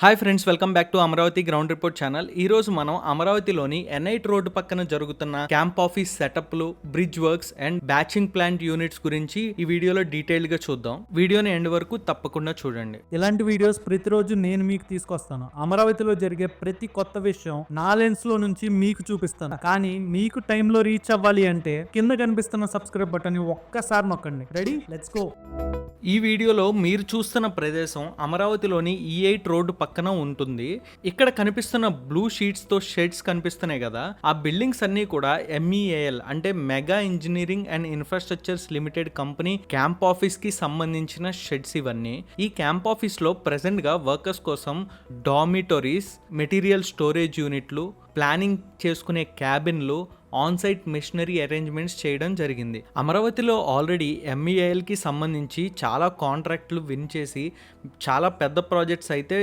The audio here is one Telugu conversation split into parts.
Hi friends welcome back to Amaravati ground report channel ఈ రోజు మనం అమరావతిలోని ఎన్ఐట్ రోడ్డు పక్కన జరుగుతున్న camp office సెటప్లు bridge works and batching plant units గురించి ఈ వీడియోలో డీటెయిల్గా చూద్దాం. వీడియోని ఎండ్ వరకు తప్పకుండా చూడండి. ఇలాంటి వీడియోస్ ప్రతిరోజు నేను మీకు తీసుకొస్తాను. అమరావతిలో జరిగే ప్రతి కొత్త విషయం నా లెన్స్లో నుంచి మీకు చూపిస్తాను. కానీ మీకు టైంలో రీచ్ అవ్వాలి అంటే కింద కనిపిస్తున్న సబ్స్క్రైబ్ బటన్ ఒక్కసారి నొక్కండి. రెడీ లెట్స్ గో ఈ వీడియోలో మీరు చూస్తున్న ప్రదేశం అమరావతిలోని ఈ ఎయిట్ రోడ్డు పక్కన పక్కన ఉంటుంది. ఇక్కడ కనిపిస్తున్న బ్లూ షీట్స్తో షెడ్స్ కనిపిస్తున్నాయి కదా. ఆ బిల్డింగ్స్ అన్ని కూడా ఎంఈఏఎల్ అంటే mega engineering and infrastructures limited company camp ఆఫీస్కి సంబంధించిన షెడ్స్ ఇవన్నీ. ఈ క్యాంప్ ఆఫీస్లో ప్రెసెంట్గా వర్కర్స్ కోసం డామిటోరీస్ మెటీరియల్ స్టోరేజ్ యూనిట్లు ప్లానింగ్ చేసుకునే క్యాబిన్లు ఆన్ సైట్ మిషనరీ అరేంజ్మెంట్స్ చేయడం జరిగింది. అమరావతిలో ఆల్రెడీ ఎంఈఐఎల్కి సంబంధించి చాలా కాంట్రాక్ట్లు విన్ చేసి చాలా పెద్ద ప్రాజెక్ట్స్ అయితే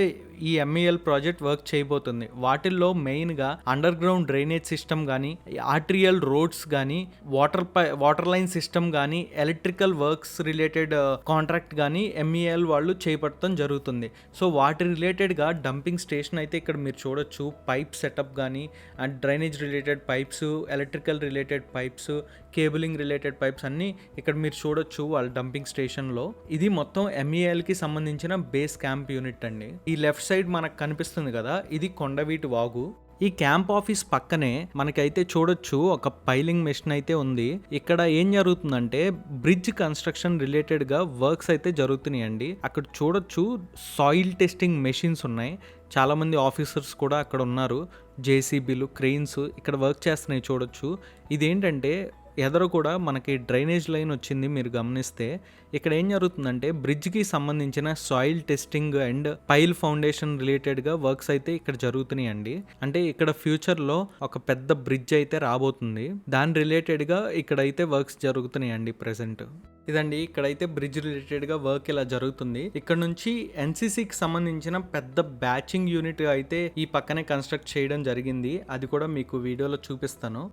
ఈ ఎంఈఎల్ ప్రాజెక్ట్ వర్క్ చేయబోతుంది. వాటిల్లో మెయిన్గా అండర్ గ్రౌండ్ డ్రైనేజ్ సిస్టమ్ కానీ ఆర్ట్రియల్ రోడ్స్ కానీ water pipe water line system కానీ ఎలక్ట్రికల్ వర్క్స్ రిలేటెడ్ కాంట్రాక్ట్ కానీ ఎంఈఎల్ వాళ్ళు చేపట్టడం జరుగుతుంది. సో వాటి రిలేటెడ్గా డంపింగ్ స్టేషన్ అయితే ఇక్కడ మీరు చూడొచ్చు. పైప్ సెటప్ కానీ and drainage related pipes electrical related pipes cabling related pipes అన్నీ ఇక్కడ మీరు చూడొచ్చు వాళ్ళ డంపింగ్ స్టేషన్లో ఇది మొత్తం ఎంఈఎల్కి సంబంధించిన బేస్ క్యాంప్ యూనిట్ అండి. ఈ లెఫ్ట్ సైడ్ మనకు కనిపిస్తుంది కదా ఇది కొండవీటి వాగు. ఈ క్యాంప్ ఆఫీస్ పక్కనే మనకైతే చూడొచ్చు ఒక పైలింగ్ మెషిన్ అయితే ఉంది. ఇక్కడ ఏం జరుగుతుందంటే బ్రిడ్జ్ కన్స్ట్రక్షన్ రిలేటెడ్గా వర్క్స్ అయితే జరుగుతున్నాయండి. అక్కడ చూడొచ్చు సాయిల్ టెస్టింగ్ మెషిన్స్ ఉన్నాయి. చాలా మంది ఆఫీసర్స్ కూడా అక్కడ ఉన్నారు. జేసీబీలు క్రెయిన్స్ ఇక్కడ వర్క్ చేస్తున్నాయి చూడొచ్చు. ఇదేంటంటే ఎదరు కూడా మనకి డ్రైనేజ్ లైన్ వచ్చింది మీరు గమనిస్తే. ఇక్కడ ఏం జరుగుతుందంటే బ్రిడ్జ్కి సంబంధించిన soil testing and pile foundation రిలేటెడ్గా వర్క్స్ అయితే ఇక్కడ జరుగుతున్నాయి అండి అంటే ఇక్కడ ఫ్యూచర్లో ఒక పెద్ద బ్రిడ్జ్ అయితే రాబోతుంది. దాని రిలేటెడ్గా ఇక్కడైతే వర్క్స్ జరుగుతున్నాయి అండి ప్రజెంట్ ఇదండి ఇక్కడైతే బ్రిడ్జ్ రిలేటెడ్గా వర్క్ ఇలా జరుగుతుంది. ఇక్కడ నుంచి ఎన్సీసీకి సంబంధించిన పెద్ద బ్యాచింగ్ యూనిట్ అయితే ఈ పక్కనే కన్స్ట్రక్ట్ చేయడం జరిగింది. అది కూడా మీకు వీడియోలో చూపిస్తాను.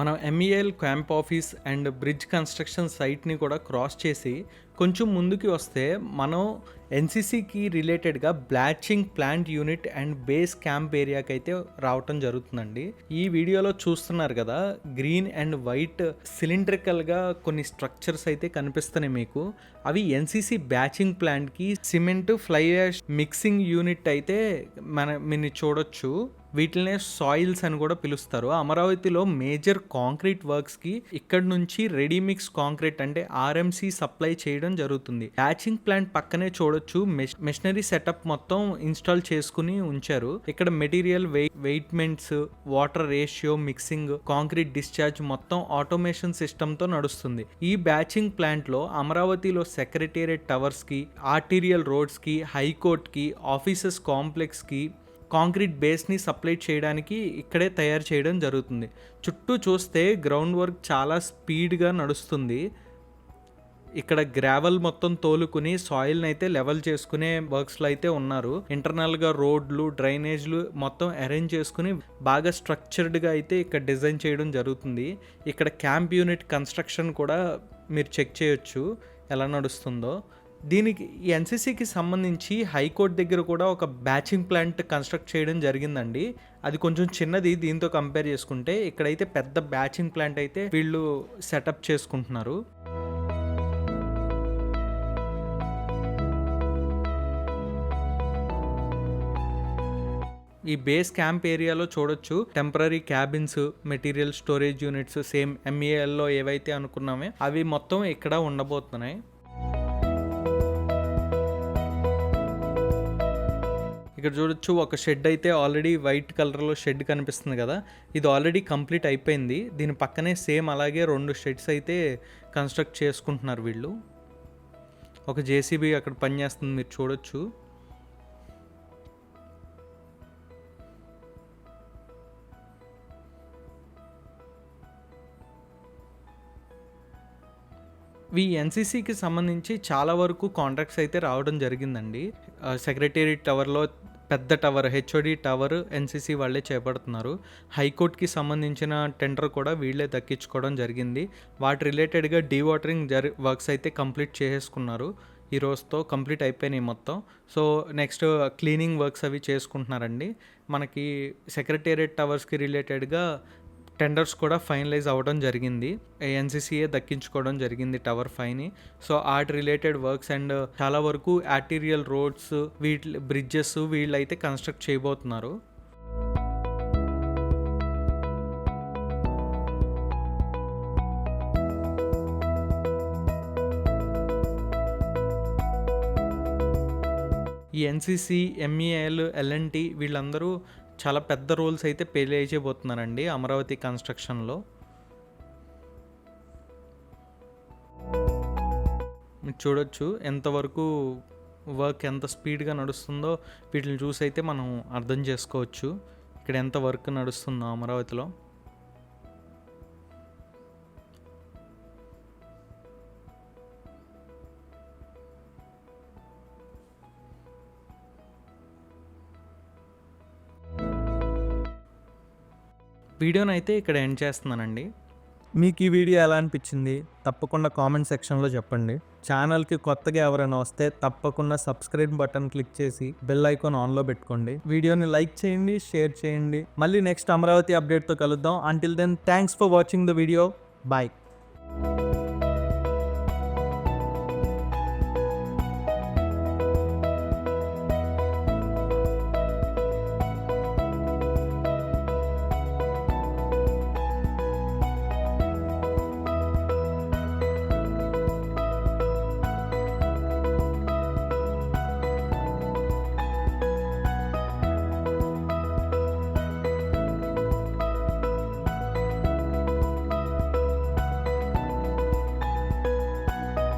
మనం MEL camp office and bridge construction సైట్ని కూడా క్రాస్ చేసి కొంచెం ముందుకి వస్తే మనం ఎన్సీసీకి రిలేటెడ్గా batching plant unit and base camp ఏరియాకి అయితే రావటం జరుగుతుందండి. ఈ వీడియోలో చూస్తున్నారు కదా గ్రీన్ అండ్ వైట్ సిలిండ్రికల్గా కొన్ని స్ట్రక్చర్స్ అయితే కనిపిస్తున్నాయి మీకు. అవి ఎన్సీసీ బ్యాచింగ్ ప్లాంట్కి cement fly ash mixing unit అయితే మన మీరు చూడొచ్చు. వీటినే సాయిల్స్ అని కూడా పిలుస్తారు. అమరావతిలో మేజర్ కాంక్రీట్ వర్క్స్కి ఇక్కడ నుంచి రెడీమిక్స్ కాంక్రీట్ అంటే ఆర్ఎంసి సప్లై చేయడం జరుగుతుంది. బ్యాచింగ్ ప్లాంట్ పక్కనే చూడొచ్చు. మెషినరీ సెటప్ మొత్తం ఇన్స్టాల్ చేసుకుని ఉంచారు. ఇక్కడ material weighments water ratio mixing concrete discharge మొత్తం ఆటోమేషన్ సిస్టంతో నడుస్తుంది. ఈ బ్యాచింగ్ ప్లాంట్లో అమరావతిలో సెక్రటేరియట్ టవర్స్కి ఆర్టీరియల్ రోడ్స్కి హైకోర్ట్కి ఆఫీసెస్ కాంప్లెక్స్కి కాంక్రీట్ బేస్ని సప్లై చేయడానికి ఇక్కడే తయారు చేయడం జరుగుతుంది. చుట్టూ చూస్తే గ్రౌండ్ వర్క్ చాలా స్పీడ్గా నడుస్తుంది. ఇక్కడ గ్రావెల్ మొత్తం తోలుకుని సాయిల్ని అయితే లెవెల్ చేసుకునే వర్క్స్లో అయితే ఉన్నారు. ఇంటర్నల్గా రోడ్లు డ్రైనేజ్లు మొత్తం అరేంజ్ చేసుకుని బాగా స్ట్రక్చర్డ్గా అయితే ఇక్కడ డిజైన్ చేయడం జరుగుతుంది. ఇక్కడ క్యాంప్ యూనిట్ కన్స్ట్రక్షన్ కూడా మీరు చెక్ చేయొచ్చు ఎలా నడుస్తుందో. దీనికి ఎన్సీసీకి సంబంధించి హైకోర్టు దగ్గర కూడా ఒక బ్యాచింగ్ ప్లాంట్ కన్స్ట్రక్ట్ చేయడం జరిగిందండి. అది కొంచెం చిన్నది దీంతో కంపేర్ చేసుకుంటే ఇక్కడైతే పెద్ద బ్యాచింగ్ ప్లాంట్ అయితే వీళ్ళు సెటప్ చేసుకుంటున్నారు. ఈ బేస్ క్యాంప్ ఏరియాలో చూడొచ్చు. Temporary cabins material storage units same ఎంఏఎల్లో ఏవైతే అనుకున్నామే అవి మొత్తం ఇక్కడ ఉండబోతున్నాయి. ఇక్కడ చూడొచ్చు ఒక షెడ్ అయితే ఆల్రెడీ వైట్ కలర్లో షెడ్ కనిపిస్తుంది కదా. ఇది ఆల్రెడీ కంప్లీట్ అయిపోయింది. దీని పక్కనే సేమ్ అలాగే రెండు షెడ్స్ అయితే కన్స్ట్రక్ట్ చేసుకుంటున్నారు వీళ్ళు. ఒక జేసీబీ అక్కడ పనిచేస్తుంది మీరు చూడొచ్చు. ఈ ఎన్సీసీకి సంబంధించి చాలా వరకు కాంట్రాక్ట్స్ అయితే రావడం జరిగిందండి. సెక్రటేరియట్ టవర్లో పెద్ద టవర్ హెచ్ఓడి టవర్ ఎన్సీసీ వాళ్ళే చేపడుతున్నారు. హైకోర్టుకి సంబంధించిన టెండర్ కూడా వీళ్ళే దక్కించుకోవడం జరిగింది. వాటి రిలేటెడ్గా డీవాటరింగ్ జరి వర్క్స్ అయితే కంప్లీట్ చేసేసుకున్నారు. ఈ రోజుతో కంప్లీట్ అయిపోయినాయి మొత్తం. సో నెక్స్ట్ క్లీనింగ్ వర్క్స్ అవి చేసుకుంటున్నారండి. మనకి సెక్రటేరియట్ టవర్స్కి రిలేటెడ్గా టెండర్స్ కూడా ఫైనలైజ్ అవ్వడం జరిగింది. ఎన్సీసీఏ దక్కించుకోవడం జరిగింది tower ఫైవ్ని. So art related works and చాలా వరకు ఆర్టీరియల్ రోడ్స్ వీటి బ్రిడ్జెస్ వీళ్ళైతే కన్స్ట్రక్ట్ చేయబోతున్నారు. ఈ ఎన్సీసీ ఎంఈఎల్ ఎల్ఎన్టీ వీళ్ళందరూ చాలా పెద్ద రోల్స్ అయితే ప్లే చేయబోతున్నారండి అమరావతి కన్స్ట్రక్షన్లో. చూడొచ్చు ఎంతవరకు వర్క్ ఎంత స్పీడ్గా నడుస్తుందో వీటిని చూసి అయితే మనం అర్థం చేసుకోవచ్చు. ఇక్కడ ఎంత వర్క్ నడుస్తుందో అమరావతిలో. వీడియోని అయితే ఇక్కడ ఎండ్ చేస్తున్నానండి. మీకు ఈ వీడియో ఎలా అనిపించింది? తప్పకుండా కామెంట్ సెక్షన్లో చెప్పండి. ఛానల్కి కొత్తగా ఎవరైనా వస్తే తప్పకుండా సబ్స్క్రైబ్ బటన్ క్లిక్ చేసి బెల్ ఐకాన్ ఆన్లో పెట్టుకోండి. వీడియోని లైక్ చేయండి షేర్ చేయండి. మళ్ళీ నెక్స్ట్ అమరావతి అప్డేట్తో కలుద్దాం. Until then thanks for watching the video bye